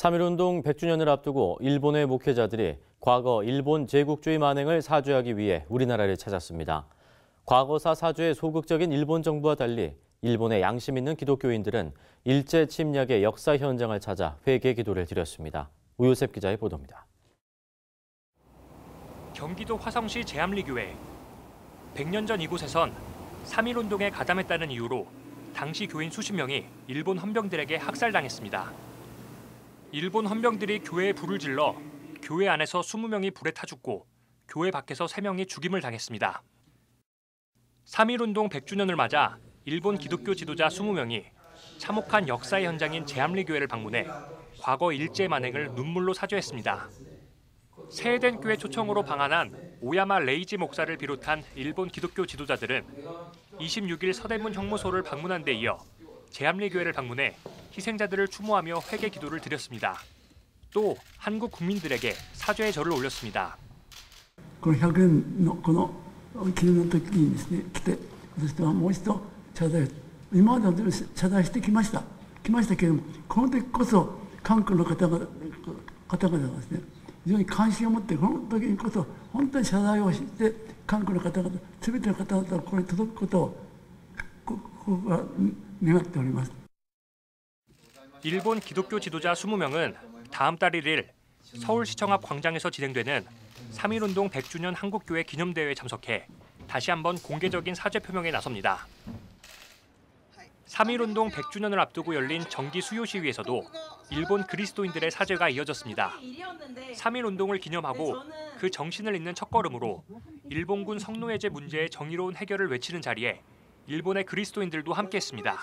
3.1운동 100주년을 앞두고 일본의 목회자들이 과거 일본 제국주의 만행을 사죄하기 위해 우리나라를 찾았습니다. 과거사 사죄의 소극적인 일본 정부와 달리 일본의 양심 있는 기독교인들은 일제 침략의 역사 현장을 찾아 회개 기도를 드렸습니다. 우효셉 기자의 보도입니다. 경기도 화성시 제암리교회 100년 전 이곳에선 3.1운동에 가담했다는 이유로 당시 교인 수십 명이 일본 헌병들에게 학살당했습니다. 일본 헌병들이 교회에 불을 질러 교회 안에서 20명이 불에 타 죽고 교회 밖에서 3명이 죽임을 당했습니다. 3.1운동 100주년을 맞아 일본 기독교 지도자 20명이 참혹한 역사의 현장인 제암리 교회를 방문해 과거 일제 만행을 눈물로 사죄했습니다. 세해된 교회 초청으로 방한한 오야마 레이지 목사를 비롯한 일본 기독교 지도자들은 26일 서대문 형무소를 방문한 데 이어 제암리 교회를 방문해 희생자들을 추모하며 회개 기도를 드렸습니다. 또 한국 국민들에게 사죄의 절을 올렸습니다. 非常に関心を持って、この時にこそ、本当に謝罪をして、韓国の方々、すべての方々がここに届くことを、ここは願っております。 일본 기독교 지도자 20명은 다음 달 1일 서울시청 앞 광장에서 진행되는 3.1운동 100주년 한국교회 기념대회에 참석해 다시 한번 공개적인 사죄 표명에 나섭니다. 3.1운동 100주년을 앞두고 열린 정기 수요 시위에서도 일본 그리스도인들의 사죄가 이어졌습니다. 3.1운동을 기념하고 그 정신을 잇는 첫걸음으로 일본군 성노예제 문제의 정의로운 해결을 외치는 자리에 일본의 그리스도인들도 함께했습니다.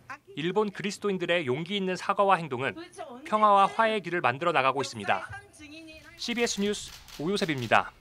일본 그리스도인들의 용기 있는 사과와 행동은 평화와 화해의 길을 만들어 나가고 있습니다. CBS 뉴스 오요셉입니다.